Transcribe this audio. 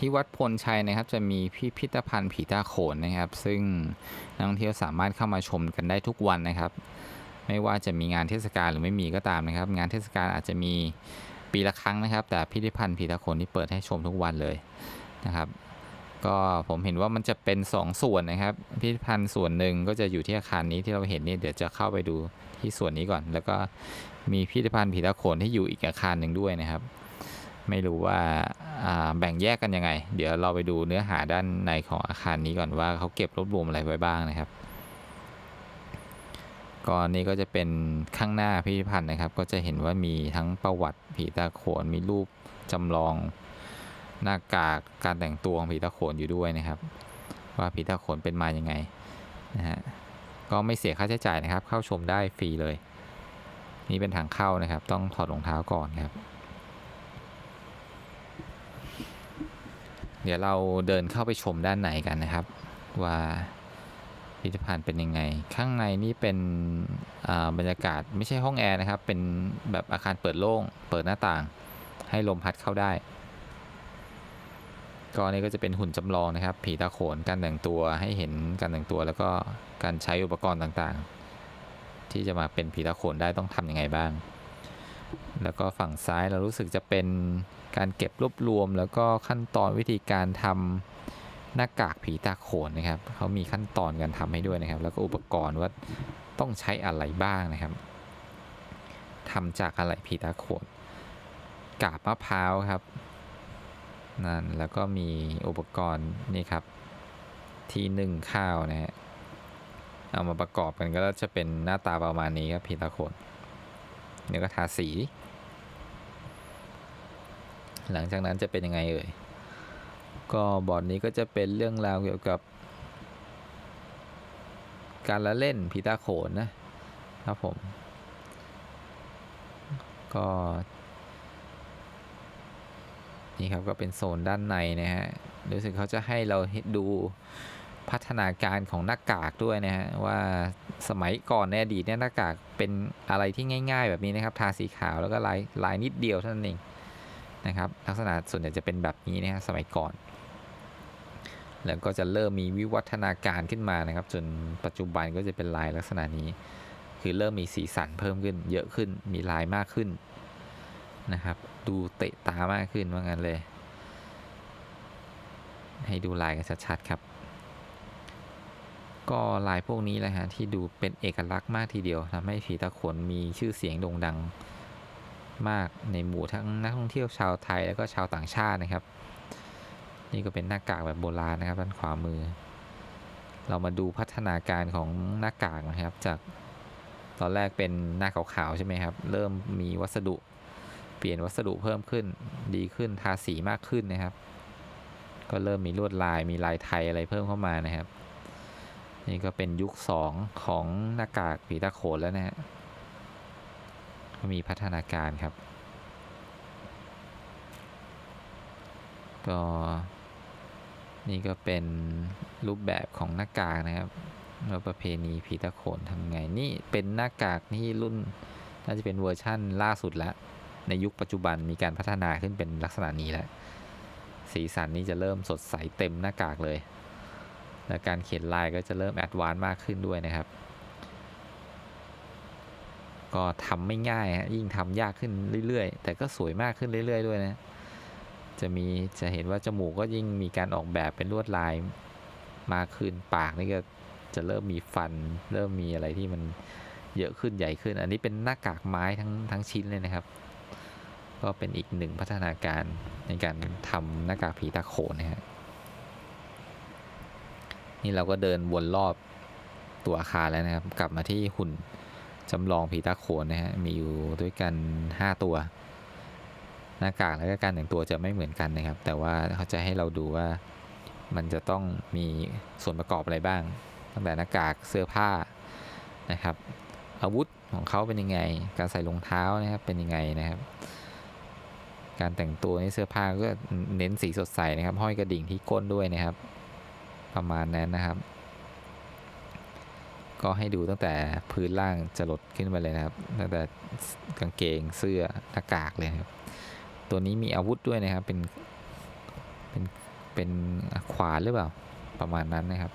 ที่วัดพลชัยนะครับจะมีพิพิธภัณฑ์ผีตาโขนนะครับ ซึ่งนักท่องเที่ยวสามารถเข้ามาชมกันได้ทุกวันนะครับ ไม่ว่าจะมีงานเทศกาลหรือไม่มีก็ตามนะครับ งานเทศกาลอาจจะมีปีละครั้งนะครับ แต่พิพิธภัณฑ์ผีตาโขนนี่เปิดให้ชมทุกวันเลยนะครับ ก็ผมเห็นว่ามันจะเป็น2ส่วนนะครับ พิพิธภัณฑ์ส่วนหนึ่งก็จะอยู่ที่อาคารนี้ที่เราเห็นนี่เดี๋ยวจะเข้าไปดูที่ส่วนนี้ก่อน แล้วก็มีพิพิธภัณฑ์ผีตาโขนที่อยู่อีกอาคารหนึ่งด้วยนะครับ ไม่รู้ว่าแบ่งแยกกันยังไง เดี๋ยวเราไปดูเนื้อหาด้านในของอาคารนี้ก่อนว่าเขาเก็บรวบรวมอะไรไว้บ้างนะครับก็นี่ก็จะเป็นข้างหน้าพิพิธภัณฑ์นะครับ ก็จะเห็นว่ามีทั้งประวัติผีตาโขนมีรูปจำลองหน้ากากการแต่งตัวของผีตาโขนอยู่ด้วยนะครับ ว่าผีตาโขนเป็นมาอยังไงนะฮะก็ไม่เสียค่าใช้จ่ายนะครับ เข้าชมได้ฟรีเลย นี่เป็นทางเข้านะครับ ต้องถอดรองเท้าก่อนครับ เดี๋ยวเราเดินเข้าไปชมด้านในกันนะครับ ว่าพิพิธภัณฑ์เป็นยังไง ข้างในนี่เป็นบรรยากาศไม่ใช่ห้องแอร์นะครับ เป็นแบบอาคารเปิดโล่ง เปิดหน้าต่าง ให้ลมพัดเข้าได้ก็นี่ก็จะเป็นหุ่นจำลองนะครับ ผีตาโขนการแต่งตัวให้เห็นการแต่งตัวแล้วก็การใช้อุปกรณ์ต่างๆ ที่จะมาเป็นผีตาโขนได้ต้องทำยังไงบ้าง แล้วก็ฝั่งซ้ายเรารู้สึกจะเป็นการเก็บรวบรวม แล้วก็ขั้นตอนวิธีการทำหน้ากากผีตาโขนนะครับเขามีขั้นตอนการทำให้ด้วยนะครับ แล้วก็อุปกรณ์ว่าต้องใช้อะไรบ้างนะครับทำจากอะไรผีตาโขนกาบมะพร้าวครับนั่นแล้วก็มีอุปกรณ์นี่ครับที่นึ่งข้าวนะฮะเอามาประกอบกันก็จะเป็นหน้าตาประมาณนี้ครับพีตาโคน เนี่ยก็ทาสี หลังจากนั้นจะเป็นยังไงเอ่ย ก็บอร์ดนี้ก็จะเป็นเรื่องราวเกี่ยวกับ การละเล่นพีตาโขนนะครับผม ก็นี่ครับก็เป็นโซนด้านในนะฮะ รู้สึกเขาจะให้เราเห็นดู พัฒนาการของหน้ากากด้วยนะฮะว่าสมัยก่อนในอดีตเนี่ยหน้ากากเป็นอะไรที่ง่าย ๆ แบบนี้นะครับทาสีขาวแล้วก็ลายลายนิดเดียวเท่านั้นเองนะครับลักษณะส่วนใหญ่จะเป็นแบบนี้นะฮะสมัยก่อน แล้วก็จะเริ่มมีวิวัฒนาการขึ้นมานะครับ จนปัจจุบันก็จะเป็นลายลักษณะนี้ คือเริ่มมีสีสันเพิ่มขึ้น เยอะขึ้นมีลายมากขึ้นนะครับ ดูเตะตามากขึ้นว่างั้นเลย ให้ดูลายกันชัดๆครับ ก็ลายพวกนี้แหละฮะที่ดูเป็นเอกลักษณ์มากทีเดียวทำให้ผีตาโขนมีชื่อเสียงโด่งดังมากในหมู่ทั้งนักท่องเที่ยวชาวไทยแล้วก็ชาวต่างชาตินะครับ นี่ก็เป็นหน้ากากแบบโบราณนะครับด้านขวามือ เรามาดูพัฒนาการของหน้ากากนะครับ จากตอนแรกเป็นหน้าขาวๆใช่ไหมครับ เริ่มมีวัสดุเปลี่ยนวัสดุเพิ่มขึ้นดีขึ้นทาสีมากขึ้นนะครับ ก็เริ่มมีลวดลายมีลายไทยอะไรเพิ่มเข้ามานะครับ นี่ก็เป็นยุค 2 ของหน้ากากผีตาโขนแล้วนะฮะมีพัฒนาการครับ ก็นี่ก็เป็นรูปแบบของหน้ากากนะครับว่าประเพณีผีตาโขนทำไง นี่เป็นหน้ากากที่รุ่นน่าจะเป็นเวอร์ชั่นล่าสุดแล้ว ในยุคปัจจุบันมีการพัฒนาขึ้นเป็นลักษณะนี้แล้ว สีสันนี่จะเริ่มสดใสเต็มหน้ากากเลย และการเขียนลายก็จะเริ่มแอดวานซ์มากขึ้นด้วยนะครับ ก็ทำไม่ง่ายฮะยิ่งทำยากขึ้นเรื่อยๆ แต่ก็สวยมากขึ้นเรื่อยๆ ด้วยนะ จะมีจะเห็นว่าจมูกก็ยิ่งมีการออกแบบเป็นลวดลายมากขึ้นปากนี่ก็จะเริ่มมีฟัน เริ่มมีอะไรที่มันเยอะขึ้นใหญ่ขึ้น อันนี้เป็นหน้ากากไม้ทั้งทั้งชิ้นเลยนะครับ ก็เป็นอีกหนึ่งพัฒนาการในการทำหน้ากากผีตาโขนนะฮะ นี่เราก็เดินวนรอบตัวอาคารแล้วนะครับ กลับมาที่หุ่นจำลองผีตาโขนนะฮะ มีอยู่ด้วยกัน 5 ตัว หน้ากากแล้วก็การแต่งตัวจะไม่เหมือนกันนะครับ แต่ว่าเขาจะให้เราดูว่ามันจะต้องมีส่วนประกอบอะไรบ้าง ตั้งแต่หน้ากากเสื้อผ้านะครับ อาวุธของเขาเป็นยังไง การใส่รองเท้านะครับเป็นยังไงนะครับ การแต่งตัวในเสื้อผ้าก็เน้นสีสดใสนะครับ ห้อยกระดิ่งที่ก้นด้วยนะครับ ประมาณนั้นนะครับ ก็ให้ดูตั้งแต่พื้นล่างจะลดขึ้นไปเลยนะครับ ตั้งแต่กางเกงเสื้อหน้ากากเลยครับ ตัวนี้มีอาวุธด้วยนะครับ เป็น เป็น เป็นขวานหรือเปล่า ประมาณนั้นนะครับ